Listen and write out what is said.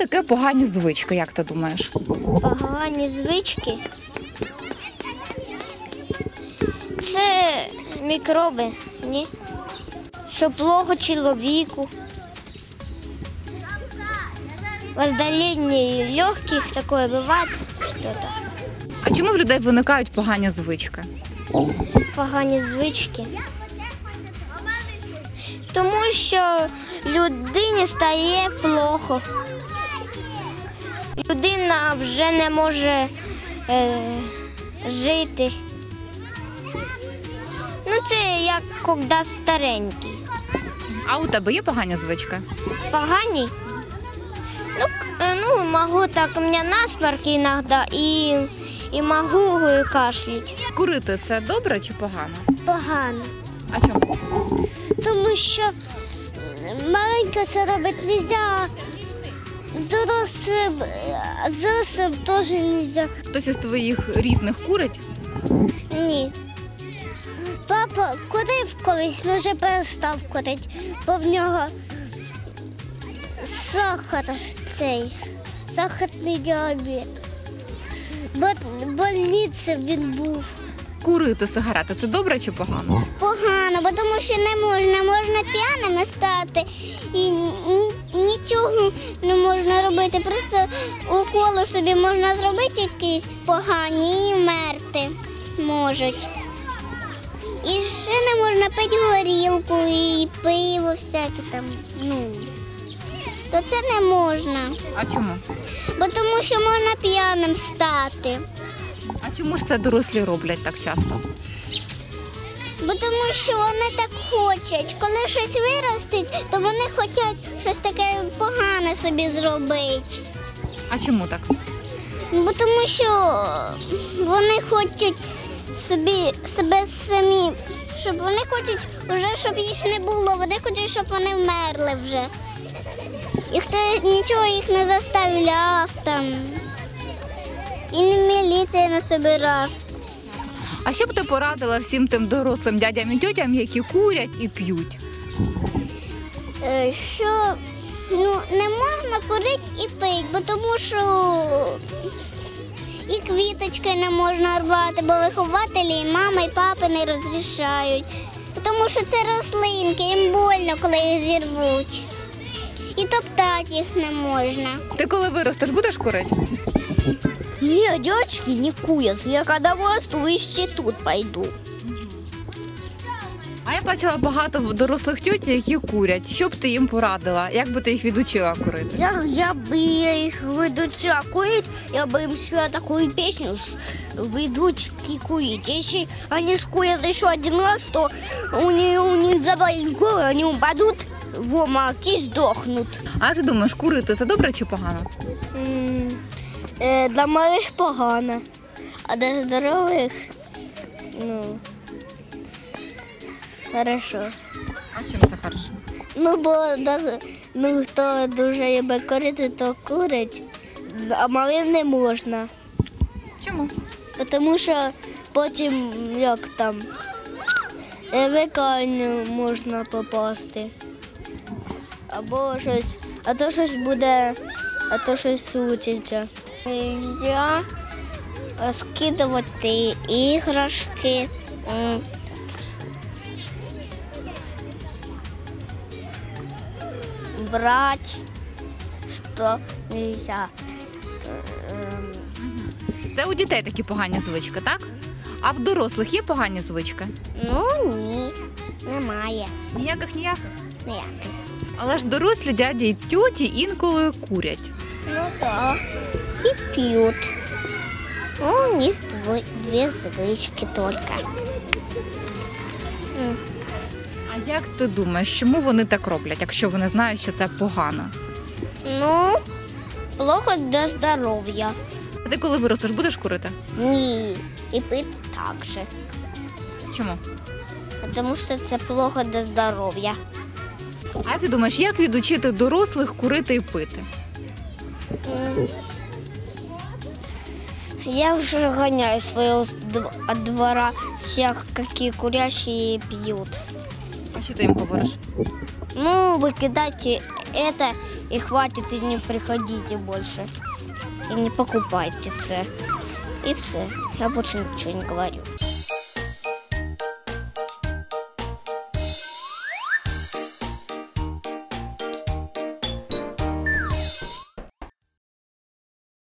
таке погані звички, як ти думаєш? Погані звички. Це мікроби, ні? Що плохо чоловіку. Воспаление легких такое бывает что-то. А чому в людей виникають погані звички? Погані звички. Тому що людині стає плохо. Людина вже не може е, жити. Ну, це як коли старенький. А у тебе є погані звички? Поганий? Ну, э, ну, могу так, у меня насморк иногда, и, и могу э, кашлять. Курити це добре чи погано? Погано. А чому? Тому що маленьке це робити не можна, з дорослим, а взрослим теж не можна. Хтось із твоїх рідних курить? Ні. Папа курив колись, але вже перестав курити, бо в нього сахар цей, сахарний діабет. Бо в больниці він був. Курити сигарети це добре чи погано? Погано, бо тому що не можна, можна п'яними стати і ні- нічого не можна робити. Просто уколи собі можна зробити якісь погані і вмерти можуть. І ще не можна пити горілку і пиво всяке там. Ну, то це не можна, А чому? бо тому що можна п'яним стати. А чому ж це дорослі роблять так часто? Бо тому що вони так хочуть. Коли щось виростить, то вони хочуть щось таке погане собі зробити. А чому так? Бо тому що вони хочуть собі себе самі, щоб вони хочуть вже, щоб їх не було, вони хочуть, щоб вони вмерли вже. І хто нічого їх не заставляв там. І не міліція не собирав. А що б ти порадила всім тим дорослим дядям і тьотям, які курять і п'ють? Е, що ну, не можна курити і пити, бо тому що і квіточки не можна рвати, бо вихователі, і мама, і папа не розрішають. Тому що це рослинки, їм больно, коли їх зірвуть. І топтати їх не можна. Ти коли виростеш, будеш курити? Ні, дівчатки не курять. Я коли виросту, в інститут пойду. А я бачила багато дорослих тьоті, які курять. Що б ти їм порадила? Як би ти їх відучила курити? Я, я бы их выдучила курить, я бы им спела такую песню с «Выдучки курить». Если они скурят еще один раз, то у них, у них заболит горло, они упадут в обморок и сдохнут. А як ти думаєш, курити це добре чи погано? Е, для малих погано, а для здорових, ну, хорошо. А чим це хорошо? Ну, бо ну, хто дуже любить курити, то курить, а малим не можна. Чому? Тому що потім як там е, в можна попасти. Або щось, а то щось буде, а то щось случиться. Я розкидувати іграшки. Брать, що нельзя. Це у дітей такі погані звички, так? А в дорослих є погані звички? Ну ні, немає Ніяких ніяких. ніяких. Але ж дорослі дяді і тьоті інколи курять. Ну да. И пьют. Ну, у них дво- две звычки только. М. А як ти думаєш, чому вони так роблять, якщо вони знають, що це погано? Ну, плохо для здоров'я. А ти коли виростеш, будеш курити? Ні. І пити так же. Чому? Тому що це плохо для здоров'я. А як ти думаєш, як відучити дорослих курити і пити? М. Я вже гоняю своего от двора всех, какие курящие пьют. А що ти їм говориш? Ну, выкидайте это и хватит, и не приходите больше. И не покупайте це. И все. Я больше ничего не говорю.